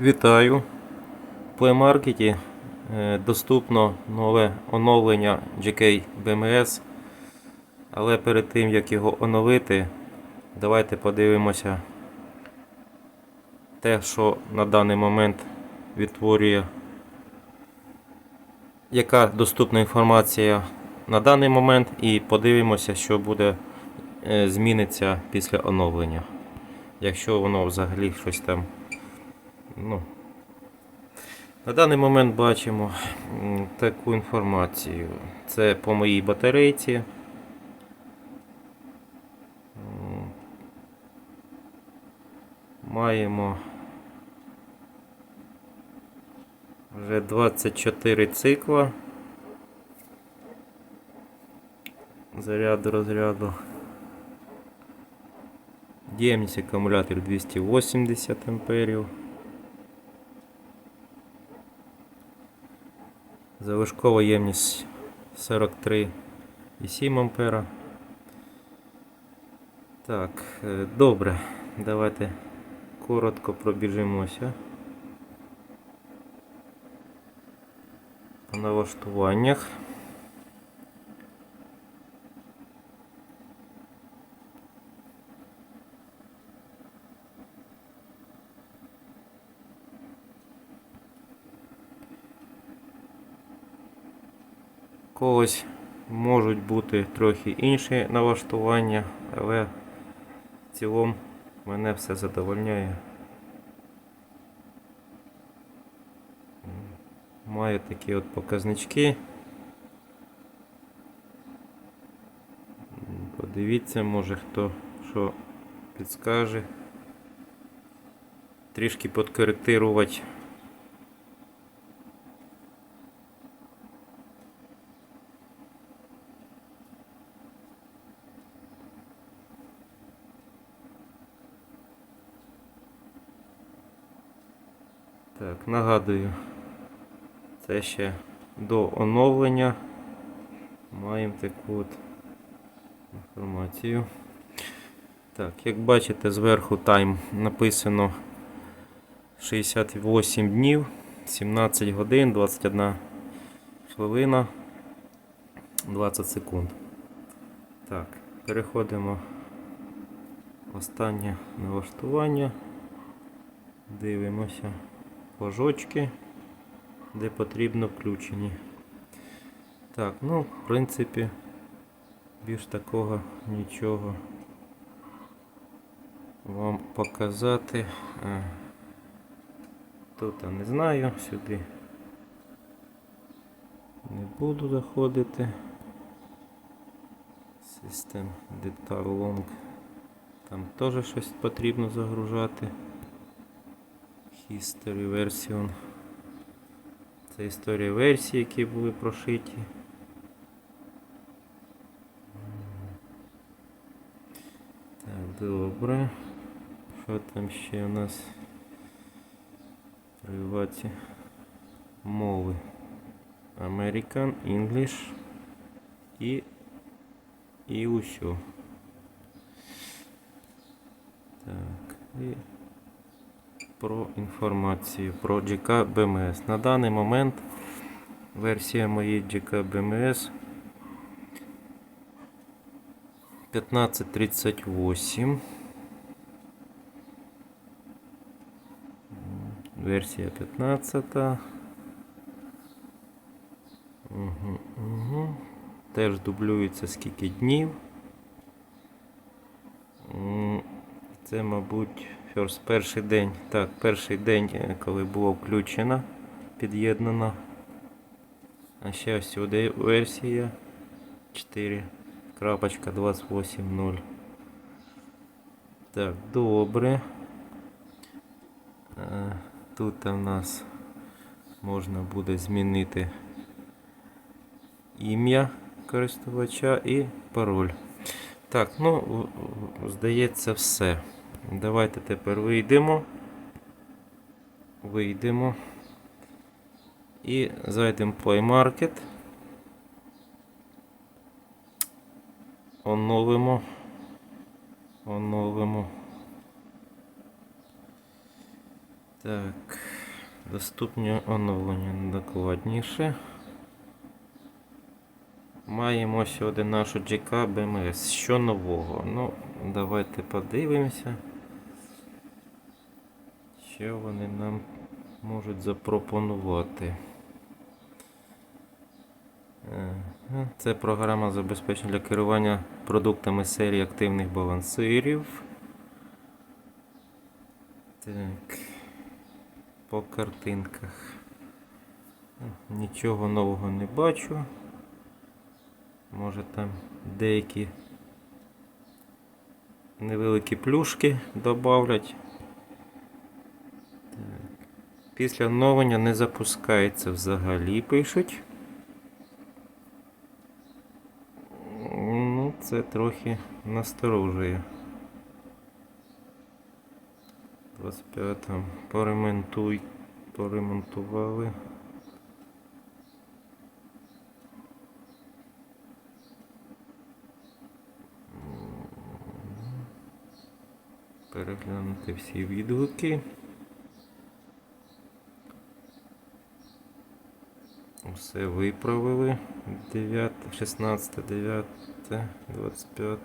Вітаю! В Play Market е, доступно нове оновлення GK BMS. Але перед тим як його оновити, давайте подивимося те, що на даний момент відтворює, яка доступна інформація на даний момент, і подивимося, що буде е, зміниться після оновлення. Якщо воно взагалі щось там Ну, на даний момент бачимо таку інформацію. Це по моїй батарейці. Маємо вже 24 цикла заряду розряду. Ємність акумулятор 280 амперів. Залишкова ємність 43,7 ампера. Так, е, добре. Давайте коротко пробіжимося. По налаштуваннях. Когось можуть бути трохи інші налаштування, але в цілому мене все задовольняє. Маю такі от показнички. Подивіться, може хто що підскаже. Трішки підкоректирувати Так, нагадую, це ще до оновлення. Маємо таку от інформацію. Так, як бачите, зверху тайм написано 68 днів, 17 годин, 21 хвилина, 20 секунд. Так, переходимо в останнє налаштування. Дивимося флажочки, де потрібно включені. Так, ну, в принципі, більш такого нічого вам показати. Тут я не знаю, сюди не буду заходити. System Detail Long. Там теж щось потрібно загружати. History Version. Це історія версій, які були прошиті. Так, добре. Що там ще у нас? Приваті мови. American, English і, і усьо. Так, і про інформацію про GK BMS. На даний момент версія моєї GK BMS 1538. Версія 15. Угу, угу. Теж дублюється скільки днів. Це, мабуть, first, перший день. Так, перший день, е, коли було включено, під'єднано. А ще ось версія 4.28.0. Так, добре. Е, Тут у нас можна буде змінити ім'я користувача і пароль. Так, ну, здається, все. Давайте тепер вийдемо. Вийдемо. І зайдемо в Play Market. Оновимо. Оновимо. Так, доступні оновлення докладніше. Маємо сьогодні нашу GK BMS. Що нового? Ну, давайте подивимося. Що вони нам можуть запропонувати. Це програма забезпечення для керування продуктами серії активних балансирів. Так. По картинках. Нічого нового не бачу. Може там деякі невеликі плюшки добавлять. Після оновлення не запускається взагалі, пишуть. Ну, це трохи насторожує. 25-му поремонтуй, поремонтували. Переглянути всі відгуки. Все виправили. 9, 16, 9, 25.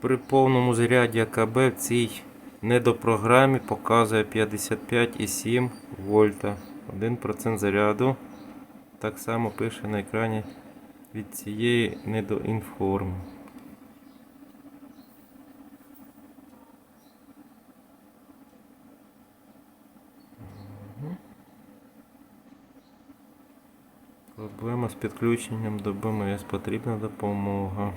При повному заряді АКБ в цій недопрограмі показує 55,7 вольта. 1% заряду. Так само пише на екрані від цієї недоінформ. Проблема з підключенням до БМС. Потрібна допомога.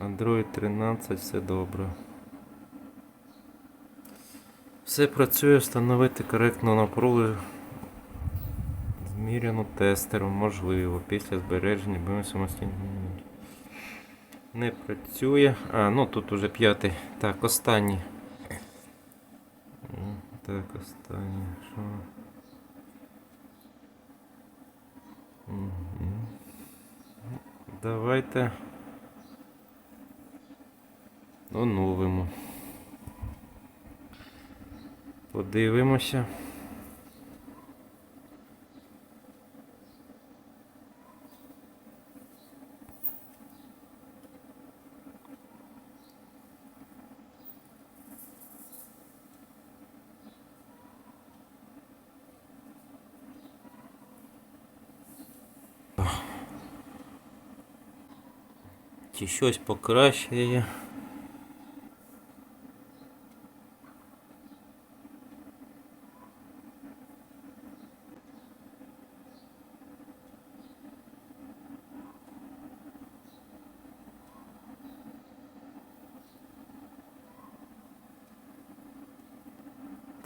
Android 13, все добре. Все працює, встановити коректну напругу. Зміряну тестером, можливо, після збереження будемо самостійно. Не працює. А, ну тут уже п'ятий. Так, останній. Так, останній. Що? Давайте оновимо. Подивимося. Чи щось покращує.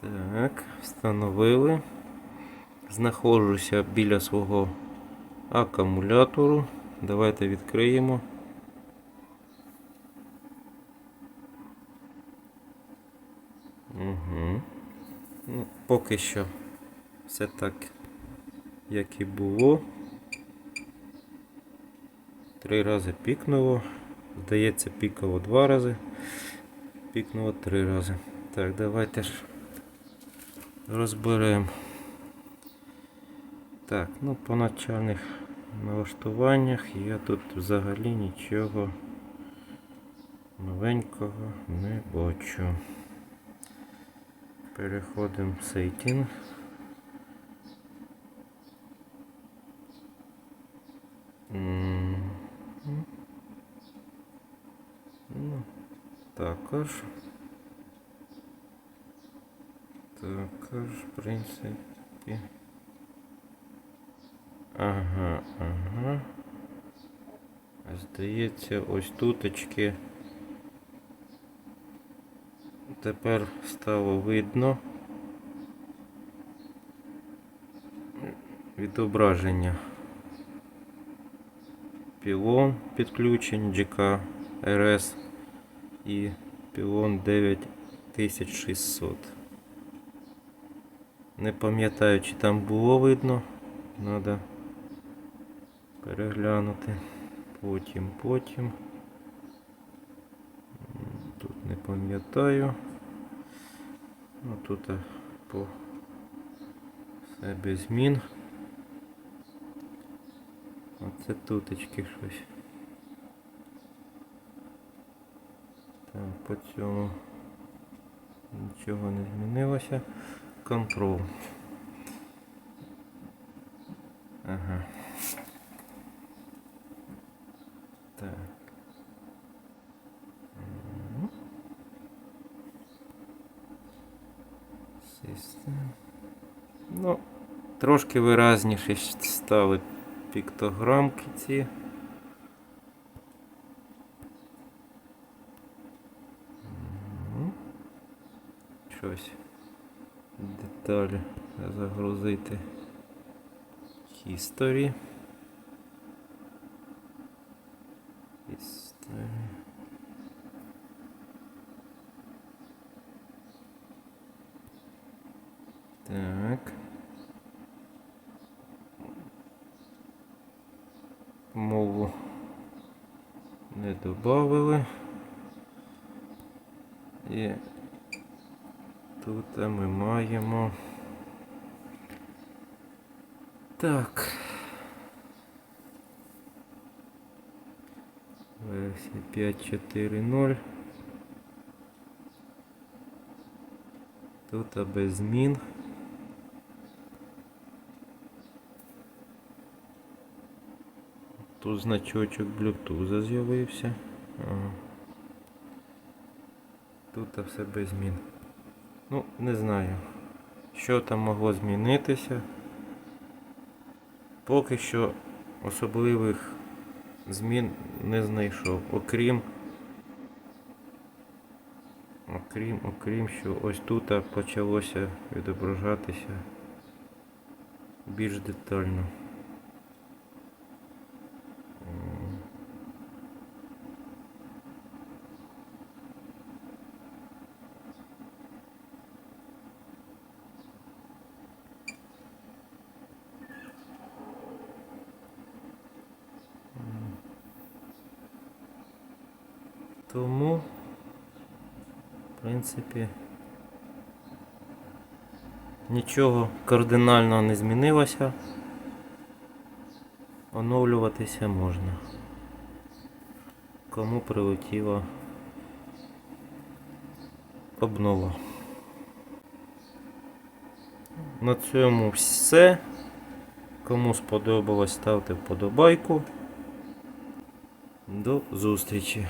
Так, встановили. Знаходжуся біля свого акумулятору. Давайте відкриємо. Угу. Ну, поки що все так, як і було. Три рази пікнуло. Здається, пікало два рази. Пікнуло три рази. Так, давайте ж розберемо. Так, ну по начальних налаштуваннях я тут взагалі нічого новенького не бачу. Переходимо в Сейтінг. Ну, також. Також, в принципі. Ага, ага. Здається, ось туточки. Тепер стало видно відображення. Пілон підключень GK RS і пілон 9600. Не пам'ятаю, чи там було видно. Надо переглянути. Потім, потім. Тут не пам'ятаю. Ну тут е, по все без змін. Оце тутечки щось. Так, по цьому нічого не змінилося. Контрол. Ага. Ну, трошки виразніше стали піктограмки ці. Щось. Деталі загрузити. History. Так. Мову не додавили. І тут ми маємо. Так. Версія 5.4.0. Тут без змін. Тут значочок Bluetooth з'явився. Тут все без змін. Ну, не знаю, що там могло змінитися. Поки що особливих змін не знайшов, окрім окрім, окрім що ось тут почалося відображатися більш детально. Тому, в принципі, нічого кардинального не змінилося. Оновлюватися можна. Кому прилетіла обнова. На цьому все. Кому сподобалось, ставте вподобайку. До зустрічі.